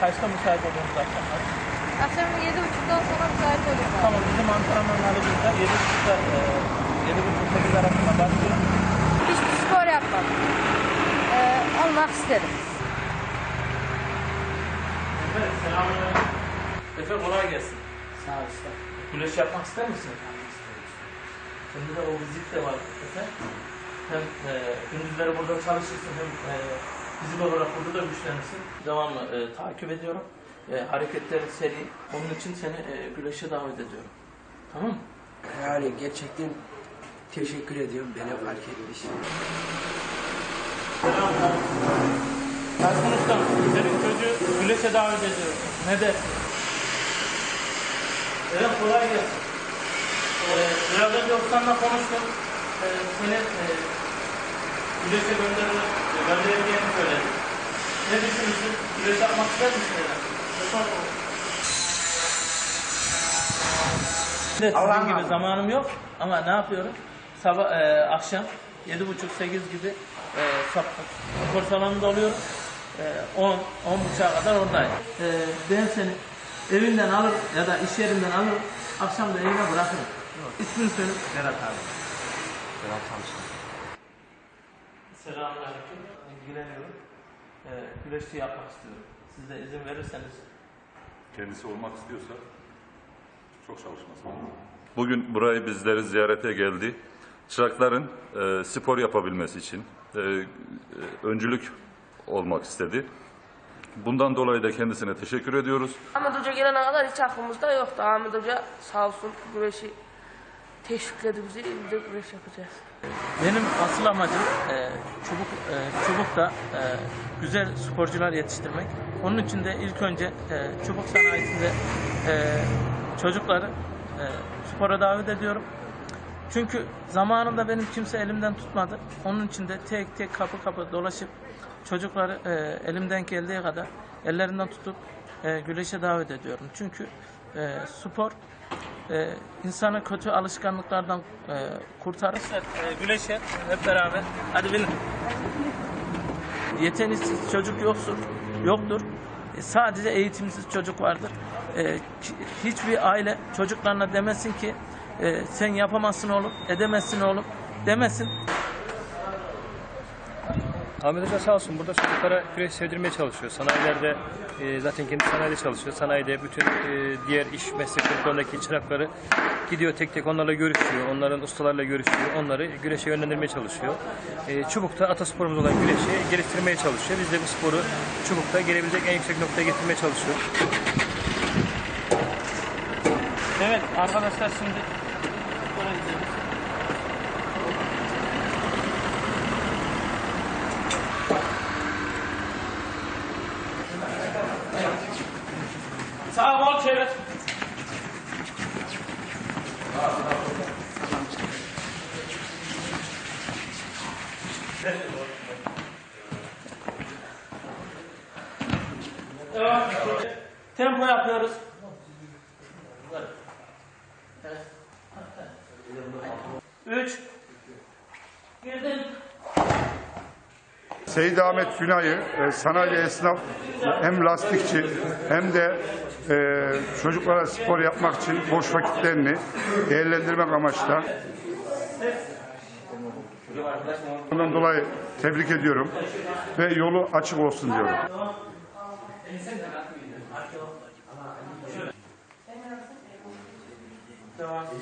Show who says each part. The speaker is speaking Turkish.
Speaker 1: kaçta müsait oluyorsunuz akşamlar?
Speaker 2: Akşam yedi buçuktan sonra müsait oluyorum.
Speaker 1: Tamam bizim antrenmanlarımızda 7.30'da e, 7.30-8 arasında başlıyor.
Speaker 2: Hiçbir spor yapmam. Ee, olmak istedim.
Speaker 1: Efe selamünaleyküm. Efe kolay gelsin.
Speaker 3: Sağ ol usta.
Speaker 1: Güneş yapmak ister misin? Şimdi de o fizik de var Efe. Hem e, gündüzleri burada çalışırsın hem e, fizik olarak burada da güçlenirsin. Devamlı e, takip ediyorum. E, hareketlerin seri. Onun için seni e, güreşe davet ediyorum. Tamam mı?
Speaker 3: Yani gerçekten teşekkür ediyorum beni fark etmiş.
Speaker 1: Erkan Ustam, senin çocuğu güleşe davet ediyorum. Ne dersin? Evet, kolay gelsin. Ee, biraz önce Usta'nla konuştum. Ee, seni e, güleşe gönderir, göndereceğini söyledi. Ne düşünüyorsun? Güleş yapmak ister misin? Evet, sizin gibi
Speaker 3: Allah.
Speaker 1: zamanım yok ama ne yapıyorum? Sabah, e, akşam 7.30-8 gibi e, spor salonunda oluyorum. E, 10, 10 buçuğa kadar oradayım. E, ben seni evinden alır ya da iş yerinden alır, akşam da evine bırakırım. İsmini söyle. Berat abi.
Speaker 3: Berat Tanışın.
Speaker 1: Selamünaleyküm. İlgileniyorum. E, güreşçi yapmak istiyorum. Siz de izin verirseniz.
Speaker 4: kendisi olmak istiyorsa çok çalışması lazım. Bugün burayı bizleri ziyarete geldi. Çırakların e, spor yapabilmesi için e, e, öncülük olmak istedi. Bundan dolayı da kendisine teşekkür ediyoruz.
Speaker 5: Ahmet Hoca gelene kadar hiç aklımızda yoktu. Ahmet Hoca sağ olsun güreşi teşvikledi bizi. Biz de güreş yapacağız.
Speaker 1: Benim asıl amacım e, çubuk e, çubukta e, güzel sporcular yetiştirmek. Onun için de ilk önce e, çubuk sanayisinde e, çocukları e, spora davet ediyorum. Çünkü zamanında benim kimse elimden tutmadı. Onun için de tek tek kapı kapı dolaşıp çocukları e, elimden geldiği kadar ellerinden tutup e, güreşe davet ediyorum. Çünkü e, spor e, insanı kötü alışkanlıklardan e, kurtarır. E, güleşe hep beraber. Hadi bilin. Yeteneksiz çocuk yoktur. Yoktur. E, sadece eğitimsiz çocuk vardır. E, hiçbir aile çocuklarına demesin ki e, sen yapamazsın oğlum, edemezsin oğlum demesin.
Speaker 6: Ahmet Hoca sağ olsun burada çocuklara güreş sevdirmeye çalışıyor. Sanayilerde e, zaten kendi sanayide çalışıyor. Sanayide bütün e, diğer iş meslek gruplarındaki çırakları gidiyor tek tek onlarla görüşüyor. Onların ustalarla görüşüyor. Onları güreşe yönlendirmeye çalışıyor. E, Çubuk'ta atasporumuz olan güreşi geliştirmeye çalışıyor. Biz de bu sporu Çubuk'ta gelebilecek en yüksek noktaya getirmeye çalışıyoruz.
Speaker 1: Evet arkadaşlar şimdi çevir. Evet. Tempo yapıyoruz. Üç.
Speaker 7: Seyit Ahmet Günay'ı e, sanayi esnaf hem lastikçi hem de e, çocuklara spor yapmak için boş vakitlerini değerlendirmek amaçla. Bundan dolayı tebrik ediyorum ve yolu açık olsun diyorum.
Speaker 1: Devam.